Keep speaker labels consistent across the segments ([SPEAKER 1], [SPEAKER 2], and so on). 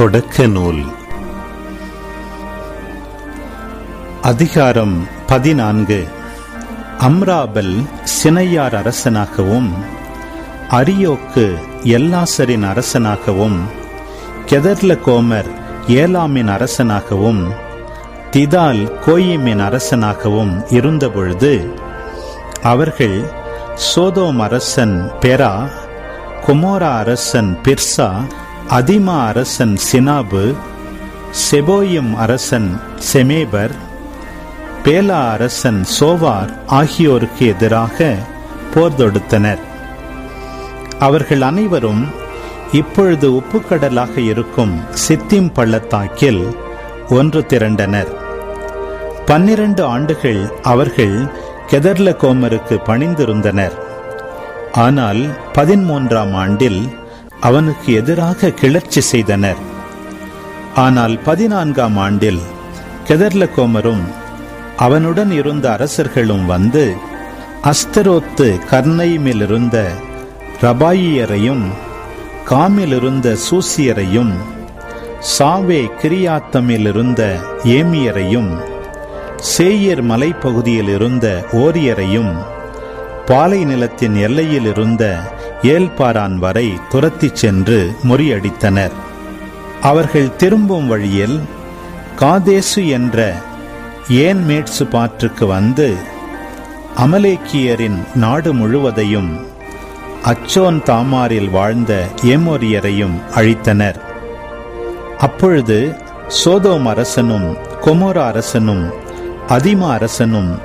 [SPEAKER 1] தொடக்க நூல் அதிகாரம் பதினான்கு. அம்ராபல் சினையார் அரசனாகவும் அரியோக்கு எல்லாசரின் அரசனாகவும் கெதர்ல கோமர் ஏலாமின் அரசனாகவும் திதால் கோயிமின் அரசனாகவும் இருந்தபொழுது அவர்கள் சோதோம் அரசன் பெரா குமோரா அரசன் பிர்சா அதிமா அரசன் சினாபு செபோயும் அரசன் செமேபர் பேலா அரசன் சோவார் ஆகியோருக்கு எதிராக போர் தொடுத்தனர். அவர்கள் அனைவரும் இப்பொழுது உப்புக்கடலாக இருக்கும் சித்திம் பள்ளத்தாக்கில் ஒன்று திரண்டனர். பன்னிரண்டு ஆண்டுகள் அவர்கள் கெதர்ல கோமருக்கு பணிந்திருந்தனர். ஆனால் பதிமூன்றாம் ஆண்டில் அவனுக்கு எதிராக கிளர்ச்சி செய்தனர். ஆனால் பதினான்காம் ஆண்டில் கெதர்லகோமரும் அவனுடன் இருந்த அரசர்களும் வந்து அஸ்தரோத்து கர்ணைமில் இருந்த ரபாயியரையும் காமில் இருந்த சூசியரையும் சாவே கிரியாத்தமில் இருந்த ஏமியரையும் சேயர் மலைப்பகுதியில் இருந்த ஓரியரையும் பாலை நிலத்தின் எல்லையில் இருந்த ஏல்பாரான் வரை துரத்திச் சென்று முறியடித்தனர். அவர்கள் திரும்பும் வழியில் காதேசு என்ற ஏன் மேட்சு பாற்றுக்கு வந்து அமலேக்கியரின் நாடு முழுவதையும் அச்சோன் தாமாரில் வாழ்ந்த ஏமோரியரையும் அழித்தனர். அப்பொழுது சோதோம் அரசனும் கொமோரா அரசனும் அதிமா அரசனும்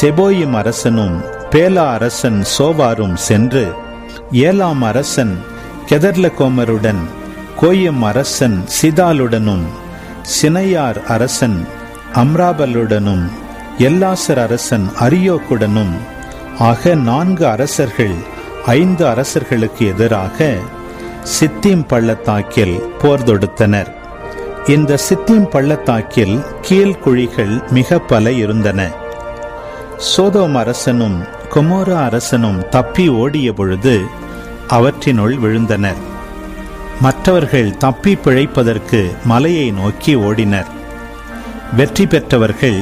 [SPEAKER 1] செபோயிம் அரசனும் பேலா அரசன் சோவாரும் சென்று ஏலாம் அரசன் கெதர்லகோமருடன் கோயம் அரசன் சிதாலுடனும் சினையார் அரசன் அம்ராபலுடனும் எல்லாசர் அரசன் அரியோக்குடனும் ஆக நான்கு அரசர்கள் ஐந்து அரசர்களுக்கு எதிராக சித்திம் பள்ளத்தாக்கில் போர் தொடுத்தனர். இந்த சித்திம் பள்ளத்தாக்கில் கீழ்குழிகள் மிக பல இருந்தன. சோதோம் அரசனும் கொமோரா அரசனும் தப்பி ஓடிய பொழுது அவற்றினுள் விழுந்தனர். மற்றவர்கள் தப்பி பிழைப்பதற்கு மலையை நோக்கி ஓடினர். வெற்றி பெற்றவர்கள்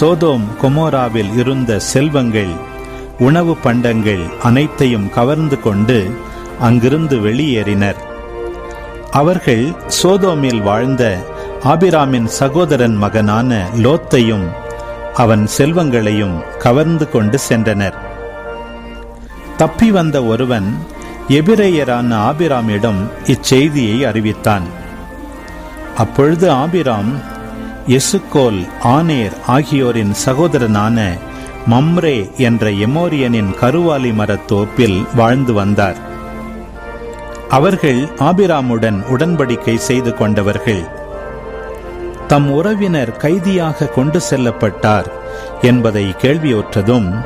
[SPEAKER 1] சோதோம் கொமோராவில் இருந்த செல்வங்கள் உணவு பண்டங்கள் அனைத்தையும் கவர்ந்து கொண்டு அங்கிருந்து வெளியேறினர். அவர்கள் சோதோமில் வாழ்ந்த ஆபிராமின் சகோதரன் மகனான லோத்தையும் அவன் செல்வங்களையும் கவர்ந்து கொண்டு சென்றனர். தப்பி வந்த ஒருவன் எபிரேயரான ஆபிராமிடம் இச்செய்தியை அறிவித்தான். அப்பொழுது ஆபிராம் எசுக்கோல் ஆனேர் ஆகியோரின் சகோதரனான மம்ரே என்ற எமோரியனின் கருவாலி மரத்தோப்பில் வாழ்ந்து வந்தார். அவர்கள் ஆபிராமுடன் உடன்படிக்கை செய்து கொண்டவர்கள். தம் உறவினர் கைதியாக கொண்டு செல்லப்பட்டார் என்பதை கேள்வியுற்றதும்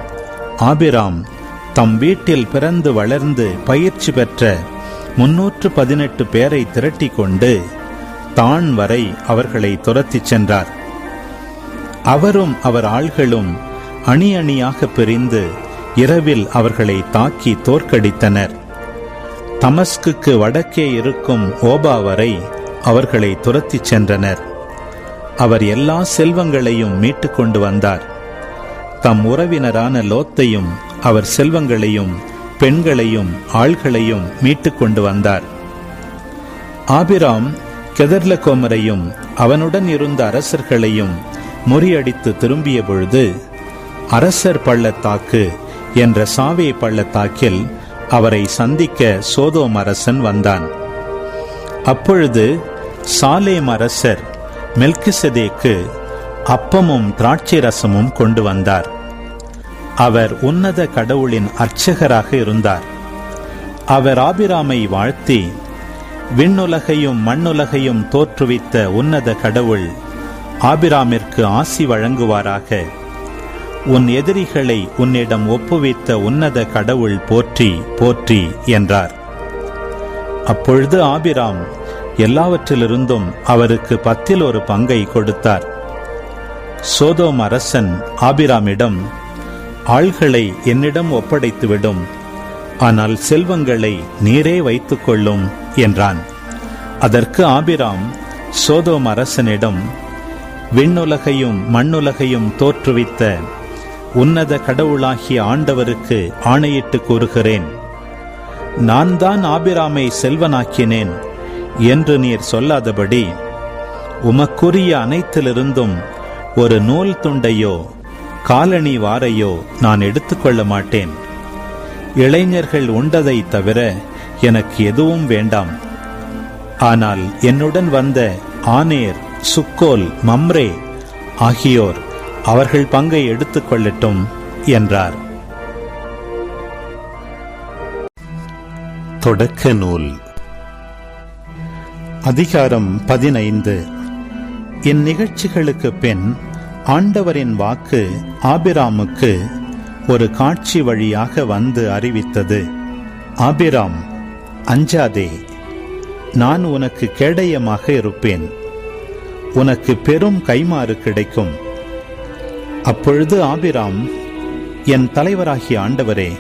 [SPEAKER 1] ஆபிராம் தம் வீட்டில் பிறந்து வளர்ந்து பயிற்சி பெற்ற முன்னூற்று பதினெட்டு பேரை திரட்டி கொண்டு தான் வரை அவர்களை துரத்திச் சென்றார். அவரும் அவர் ஆள்களும் அணி அணியாக பிரிந்து இரவில் அவர்களை தாக்கி தோற்கடித்தனர். தமஸ்குக்கு வடக்கே இருக்கும் ஓபா வரை அவர்களை துரத்திச் சென்றனர். அவர் எல்லா செல்வங்களையும் மீட்டுக்கொண்டு வந்தார். தம் உறவினரான லோத்தையும் அவர் செல்வங்களையும் பெண்களையும் ஆள்களையும் மீட்டுக் கொண்டு வந்தார். ஆபிராம் கெதர்லகோமரையும் அவனுடன் இருந்த அரசர்களையும் முறியடித்து திரும்பிய பொழுது அரசர் பள்ளத்தாக்கு என்ற சாவே பள்ளத்தாக்கில் அவரை சந்திக்க சோதோம் அரசன் வந்தான். அப்பொழுது சாலேம் அரசர் மெல்கிசதேக்கு அப்பமும் திராட்சை ரசமும் கொண்டு வந்தார். அவர் உன்னத கடவுளின் அர்ச்சகராக இருந்தார். அவர் ஆபிராமை வாழ்த்தி விண்ணுலகையும் மண்ணுலகையும் தோற்றுவித்த உன்னத கடவுள் ஆபிராமிற்கு ஆசி வழங்குவாராக. உன் எதிரிகளை உன்னிடம் ஒப்புவித்த உன்னத கடவுள் போற்றி போற்றி என்றார். அப்பொழுது ஆபிராம் எல்லாவற்றிலிருந்தும் அவருக்கு பத்தில் ஒரு பங்கை கொடுத்தார். சோதோம் அரசன் ஆபிராமிடம் ஆள்களை என்னிடம் ஒப்படைத்துவிடும். ஆனால் செல்வங்களை நீரே வைத்துக் கொள்ளும் என்றான். அதற்கு ஆபிராம் சோதோம் அரசனிடம் விண்ணுலகையும் மண்ணுலகையும் தோற்றுவித்த உன்னத கடவுளாகிய ஆண்டவருக்கு ஆணையிட்டு கூறுகிறேன். நான் தான் ஆபிராமை செல்வனாக்கினேன் என்று நீர் சொல்லாதபடி உமக்குரிய அனைத்திலிருந்தும் ஒரு நூல் துண்டையோ காலணி வாரையோ நான் எடுத்துக்கொள்ள மாட்டேன் இளைஞர்கள் உண்டதை தவிர எனக்கு எதுவும் வேண்டாம். ஆனால் என்னுடன் வந்த ஆனேர் சுக்கோல் மம்ரே ஆகியோர் அவர்கள் பங்கை எடுத்துக்கொள்ளட்டும் என்றார். தொடக்க நூல். அதிகாரம் பதினைந்து. இந்நிகழ்ச்சிகளுக்கு பின் ஆண்டவரின் வாக்கு ஆபிராமுக்கு ஒரு காட்சி வழியாக வந்து அறிவித்தது. ஆபிராம் அஞ்சாதே நான் உனக்கு கேடயமாக இருப்பேன். உனக்கு பெரும் கைமாறு கிடைக்கும். அப்பொழுது ஆபிராம் என் தலைவராகிய ஆண்டவரே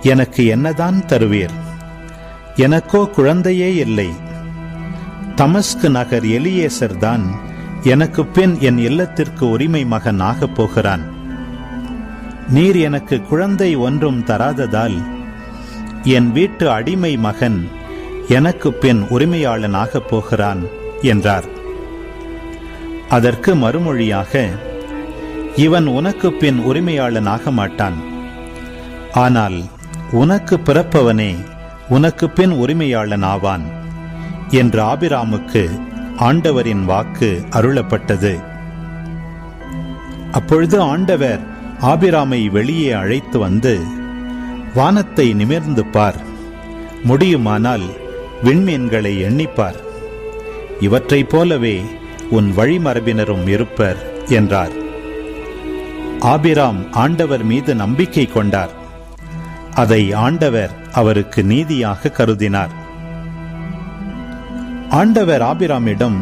[SPEAKER 1] எனக்கு என்னதான் தருவீர்? எனக்கோ குழந்தையே இல்லை. தமஸ்கு நகர் எலியேசர் தான் எனக்கு பின் என் இல்லத்திற்கு உரிமை மகன் ஆகப் போகிறான். நீர் எனக்கு குழந்தை ஒன்றும் தராததால் என் வீட்டு அடிமை மகன் எனக்கு பின் உரிமையாளனாகப் போகிறான் என்றார். அதற்கு மறுமொழியாக இவன் உனக்கு பின் உரிமையாளனாக மாட்டான். ஆனால் உனக்கு பிறப்பவனே உனக்கு பின் உரிமையாளன் ஆவான் என்று ஆபிராமுக்கு ஆண்டவரின் வாக்கு அருளப்பட்டது. அப்பொழுது ஆண்டவர் ஆபிராமை வெளியே அழைத்து வந்து வானத்தை நிமிர்ந்து பார் முடியுமானால் விண்மீன்களை எண்ணிப்பார். இவற்றைப் போலவே உன் வழிமரபினரும் இருப்பர் என்றார். ஆபிராம் ஆண்டவர் மீது நம்பிக்கை கொண்டார். அதை ஆண்டவர் அவருக்கு நீதியாக கருதினார். ஆண்டவர் ஆபிராமிடம்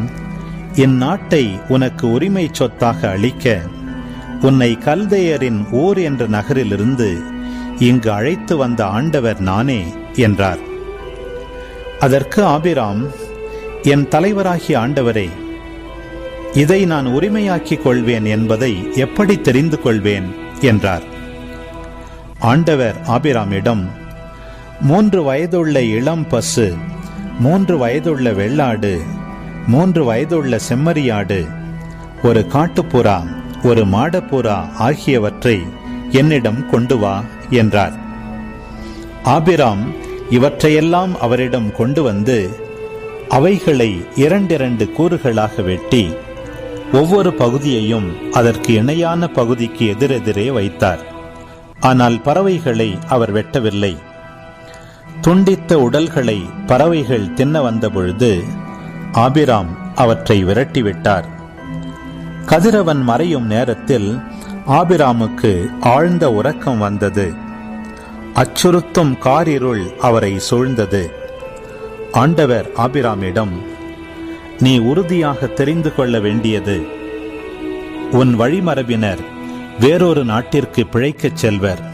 [SPEAKER 1] என் நாட்டை உனக்கு உரிமை சொத்தாக அளிக்க உன்னை கல்தையரின் ஊர் என்ற நகரிலிருந்து இங்கு அழைத்து வந்த ஆண்டவர் நானே என்றார். அதற்கு ஆபிராம் என் தலைவராகிய ஆண்டவரே இதை நான் உரிமையாக்கிக் கொள்வேன் என்பதை எப்படி தெரிந்து கொள்வேன்? என்றார். ஆண்டவர் ஆபிராமிடம் மூன்று வயதுள்ள இளம் பசு மூன்று வயதுள்ள வெள்ளாடு மூன்று வயதுள்ள செம்மறியாடு ஒரு காட்டுப்புறா ஒரு மாடப்புறா ஆகியவற்றை என்னிடம் கொண்டு வா என்றார். ஆபிராம் இவற்றையெல்லாம் அவரிடம் கொண்டு வந்து அவைகளை இரண்டிரண்டு கூறுகளாக வெட்டி ஒவ்வொரு பகுதியையும் அதற்கு இணையான பகுதிக்கு எதிரெதிரே வைத்தார். ஆனால் பறவைகளை அவர் வெட்டவில்லை. துண்டித்த உடல்களை பறவைகள் தின்ன வந்தபொழுது ஆபிராம் அவற்றை விரட்டிவிட்டார். கதிரவன் மறையும் நேரத்தில் ஆபிராமுக்கு ஆழ்ந்த உறக்கம் வந்தது. அச்சுறுத்தும் காரிருள் அவரை சூழ்ந்தது. ஆண்டவர் ஆபிராமிடம் நீ உறுதியாக தெரிந்து கொள்ள வேண்டியது. உன் வழிமரபினர் வேறொரு நாட்டிற்கு பிழைக்கச் செல்வர்.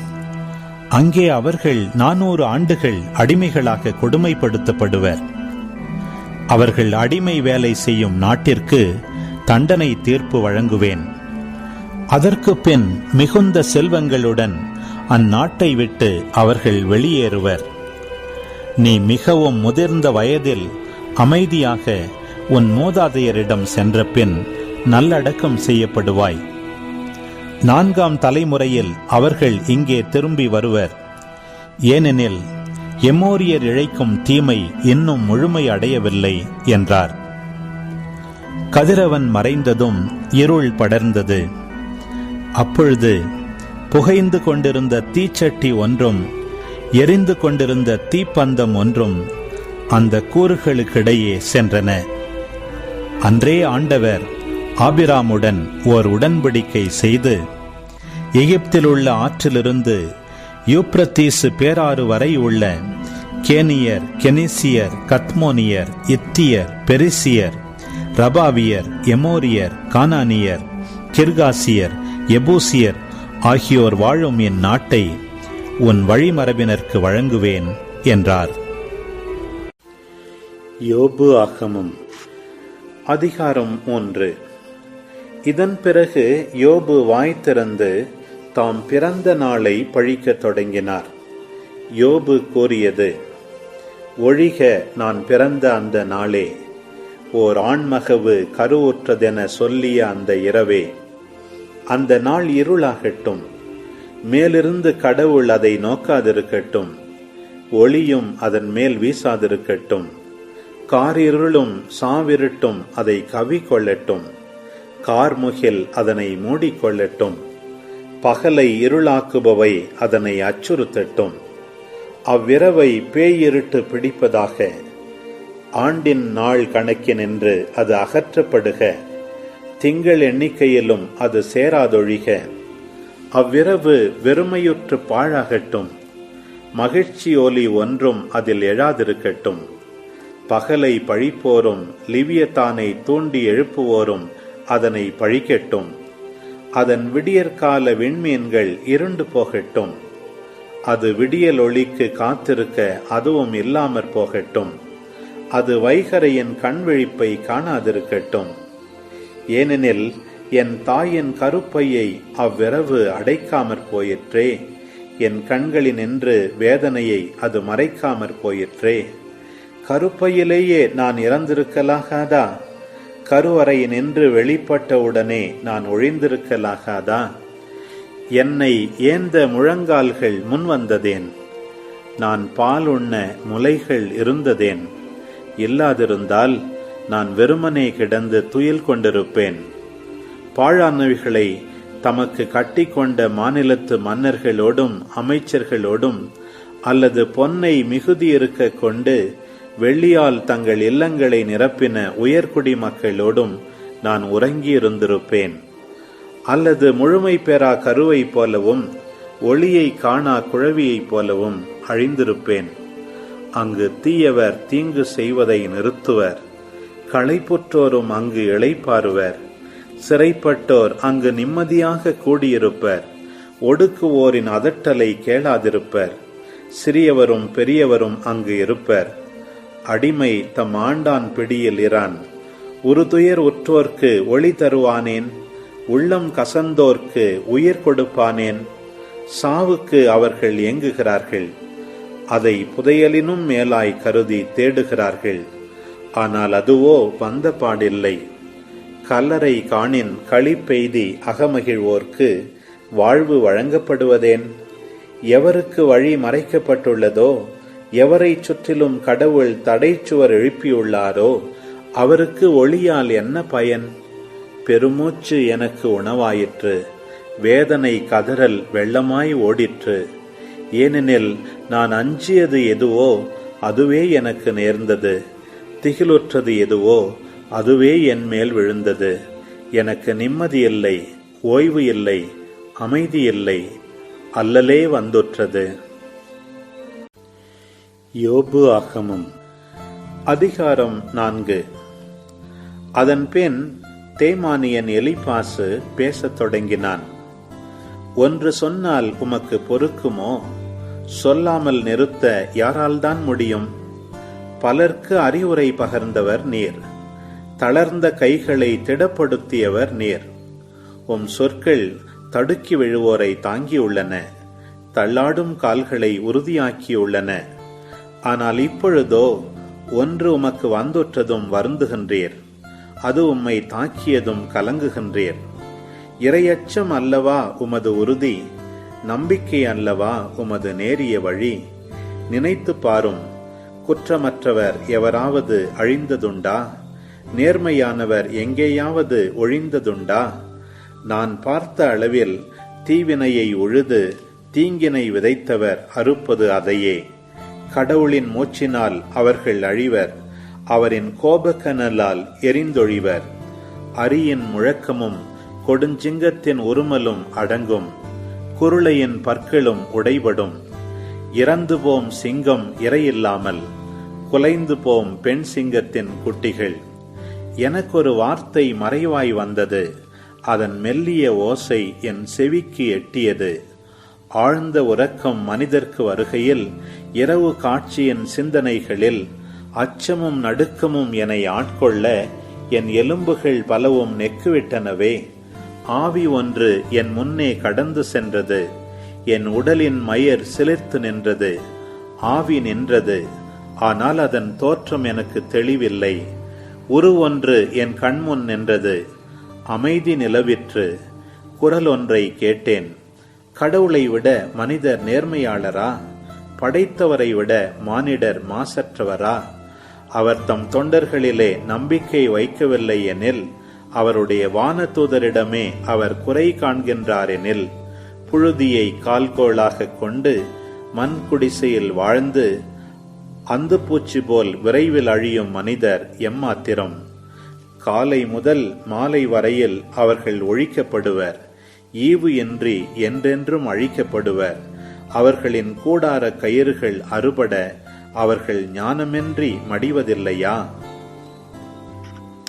[SPEAKER 1] அங்கே அவர்கள் நானூறு ஆண்டுகள் அடிமைகளாக கொடுமைப்படுத்தப்படுவர். அவர்கள் அடிமை வேலை செய்யும் நாட்டிற்கு தண்டனை தீர்ப்பு வழங்குவேன். அதற்கு பின் மிகுந்த செல்வங்களுடன் அந்நாட்டை விட்டு அவர்கள் வெளியேறுவர். நீ மிகவும் முதிர்ந்த வயதில் அமைதியாக உன் மூதாதையரிடம் சென்ற பின் நல்லடக்கம் செய்யப்படுவாய். நான்காம் தலைமுறையில் அவர்கள் இங்கே திரும்பி வருவர். ஏனெனில் எமோரியர் இழைக்கும் தீமை இன்னும் முழுமை அடையவில்லை என்றார். கதிரவன் மறைந்ததும் இருள் படர்ந்தது. அப்பொழுது புகைந்து கொண்டிருந்த தீச்சட்டி ஒன்றும் எரிந்து கொண்டிருந்த தீப்பந்தம் ஒன்றும் அந்த கூறுகளுக்கிடையே சென்றன. அன்றே ஆண்டவர் ஆபிராமுடன் ஓர் உடன்படிக்கை செய்து எகிப்தில் உள்ள ஆற்றிலிருந்து யூப்ரத்தீசு பேராறு வரை உள்ள கேனியர் கெனிசியர் கத்மோனியர் இத்தியர் பெரிசியர் ரபாவியர் எமோரியர் கானானியர் கிர்காசியர் எபூசியர் ஆகியோர் வாழும் என் நாட்டை உன் வழிமரபினருக்கு வழங்குவேன் என்றார். யோபு ஆகமம் அதிகாரம் ஒன்று. இதன் பிறகு யோபு வாய் திறந்து தாம் பிறந்த நாளை பழிக்கத் தொடங்கினார். யோபு கூறியது ஒழிக நான் பிறந்த அந்த நாளே ஓர் ஆண்மகவு கருவுற்றதென சொல்லிய அந்த இரவே அந்த நாள் இருளாகட்டும் மேலிருந்து கடவுள் அதை நோக்காதிருக்கட்டும் ஒளியும் அதன் மேல் வீசாதிருக்கட்டும் காரிருளும் சாவிருட்டும் அதை கவி கொள்ளட்டும் கார்முகில் அதனை மூடிக்கொள்ளட்டும். பகலை இருளாக்குபவை அதனை அச்சுறுத்தட்டும். அவ்விரவை பேயிருட்டு பிடிப்பதாக ஆண்டின் நாள் கணக்கினின்று அது அகற்றப்படுக. திங்கள் எண்ணிக்கையிலும் அது சேராதொழிக. அவ்விரவு வெறுமையுற்று பாழாகட்டும். மகிழ்ச்சி ஒலி ஒன்றும் அதில் எழாதிருக்கட்டும். பகலை பழிப்போரும் லிவியத்தானை தூண்டி எழுப்புவோரும் அதனை பழிக்கட்டும் அதன் விடியற்கால விண்மீன்கள் இருண்டு போகட்டும். அது விடியல் ஒளிக்கு காத்திருக்க அதுவும் இல்லாமற் போகட்டும். அது வைகரையின் கண்விழிப்பை காணாதிருக்கட்டும். ஏனெனில் என் தாயின் கருப்பையை அவ்விரவு அடைக்காமற் போயிற்றே. என் கண்களினின்று வேதனையை அது மறைக்காமற் போயிற்றே. கருப்பையிலேயே நான் இறந்திருக்கலாகாதா? கருவறையினின்று வெளிப்பட்டவுடனே நான் ஒழிந்திருக்கலாகாதா? என்னை ஏந்த முழங்கால்கள் முன்வந்ததேன்? நான் பால் உண்ண முலைகள் இருந்ததேன்? இல்லாதிருந்தால் நான் வெறுமனே கிடந்து துயில் கொண்டிருப்பேன். பாழானவைகளை தமக்கு கட்டிக்கொண்ட மாநிலத்து மன்னர்களோடும் அமைச்சர்களோடும் அல்லது பொன்னை மிகுதியிருக்க கொண்டு வெள்ளியால் தங்கள் இல்லங்களை நிரப்பின உயர்குடி மக்களோடும் நான் உறங்கியிருந்திருப்பேன். அல்லது முழுமை பெறா கருவை போலவும் ஒளியை காணா குழவியைப் போலவும் அழிந்திருப்பேன். அங்கு தீயவர் தீங்கு செய்வதை நிறுத்துவர். களைப்புற்றோரும் அங்கு இளைப்பாறுவர். சிறைப்பட்டோர் அங்கு நிம்மதியாக கூடியிருப்பர். ஒடுக்குவோரின் அதட்டலை கேளாதிருப்பர். சிறியவரும் பெரியவரும் அங்கு இருப்பர். அடிமை தம் ஆண்டான் பிடியில் இரான் உறுதுயர் உற்றோர்க்கு ஒளி தருவானேன்? உள்ளம் கசந்தோர்க்கு உயிர் கொடுப்பானேன்? சாவுக்கு அவர்கள் ஏங்குகிறார்கள். அதை புதையலினும் மேலாய் கருதி தேடுகிறார்கள். ஆனால் அதுவோ வந்த பாடில்லை கல்லறை காணின் களி பெய்தி அகமகிழ்வோர்க்கு வாழ்வு வழங்கப்படுவதேன்? எவருக்கு வழி மறைக்கப்பட்டுள்ளதோ எவரை சுற்றிலும் கடவுள் தடைச்சுவர் எழுப்பியுள்ளாரோ அவருக்கு ஒளியால் என்ன பயன்? பெருமூச்சு எனக்கு உணவாயிற்று வேதனை கதறல் வெள்ளமாய் ஓடிற்று. ஏனெனில் நான் அஞ்சியது எதுவோ அதுவே எனக்கு நேர்ந்தது. திகிலுற்றது எதுவோ அதுவே என் மேல் விழுந்தது. எனக்கு நிம்மதி இல்லை ஓய்வு இல்லை அமைதி இல்லை அல்லலே வந்துற்றது. யோபு ஆகமம். அதிகாரம் நான்கு. அதன் பின் தேமானியன் எலிபாசு பேசத் தொடங்கினான். ஒன்று சொன்னால் உமக்கு பொறுக்குமோ? சொல்லாமல் நிறுத்த யாரால்தான் முடியும்? பலர்க்கு அறிவுரை பகர்ந்தவர் நீர். தளர்ந்த கைகளை திடப்படுத்தியவர் நீர். உம் சொற்கள் தடுக்கி விழுவோரை தாங்கியுள்ளன. தள்ளாடும் கால்களை உறுதியாக்கியுள்ளன. ஆனால் இப்பொழுதோ ஒன்று உமக்கு வந்துற்றதும் வருந்துகின்றீர் அது உம்மை தாக்கியதும் கலங்குகின்றீர். இரையச்சம் அல்லவா உமது உறுதி நம்பிக்கை அல்லவா உமது நேரிய வழி? நினைத்து பாரும் குற்றமற்றவர் எவராவது அழிந்ததுண்டா? நேர்மையானவர் எங்கேயாவது ஒழிந்ததுண்டா? நான் பார்த்த அளவில் தீவினையை உழுது தீங்கினை விதைத்தவர் அறுப்பது அதையே. கடவுளின் மூச்சினால் அவர்கள் அழிவர். அவரின் கோபக்கனலால் எரிந்தொழிவர். அரியின் முழக்கமும் கொடுஞ்சிங்கத்தின் உருமலும் அடங்கும். குருளையின் பற்களும் உடைபடும். இறந்து போம் சிங்கம் இரையில்லாமல். குலைந்து போம் பெண் சிங்கத்தின் குட்டிகள். எனக்கொரு வார்த்தை மறைவாய் வந்தது. அதன் மெல்லிய ஓசை என் செவிக்கு எட்டியது. ஆழ்ந்த உறக்கம் மனிதர்க்கு வருகையில் இரவு காட்சியின் சிந்தனைகளில் அச்சமும் நடுக்கமும் என்னை ஆட்கொள்ள என் எலும்புகள் பலவும் நெக்குவிட்டனவே. ஆவி ஒன்று என் முன்னே கடந்து சென்றது. என் உடலின் மயர் சிலிர்த்து நின்றது. ஆவி நின்றது. ஆனால் அதன் தோற்றம் எனக்கு தெளிவில்லை. உரு ஒன்று என் கண்முன் நின்றது. அமைதி நிலவிற்று. குரல் ஒன்றை கேட்டேன். கடவுளை விட மனிதர் நேர்மையாளரா? படைத்தவரை விட மானிடர் மாசற்றவரா? அவர் தம் தொண்டர்களிலே நம்பிக்கை வைக்கவில்லை எனில் அவருடைய வானதூதரிடமே அவர் குறை காண்கின்றார் எனில் புழுதியை கால்கோளாக கொண்டு மண் குடிசையில் வாழ்ந்து அந்துப்பூச்சி போல் விரைவில் அழியும் மனிதர் எம்மாத்திரம்? காலை முதல் மாலை வரையில் அவர்கள் ஒழிக்கப்படுவர். ஈவு இன்றி என்றென்றும் அழிக்கப்படுவர். அவர்களின் கூடார கயிறுகள் அறுபட அவர்கள் ஞானமின்றி மடிவதில்லையா?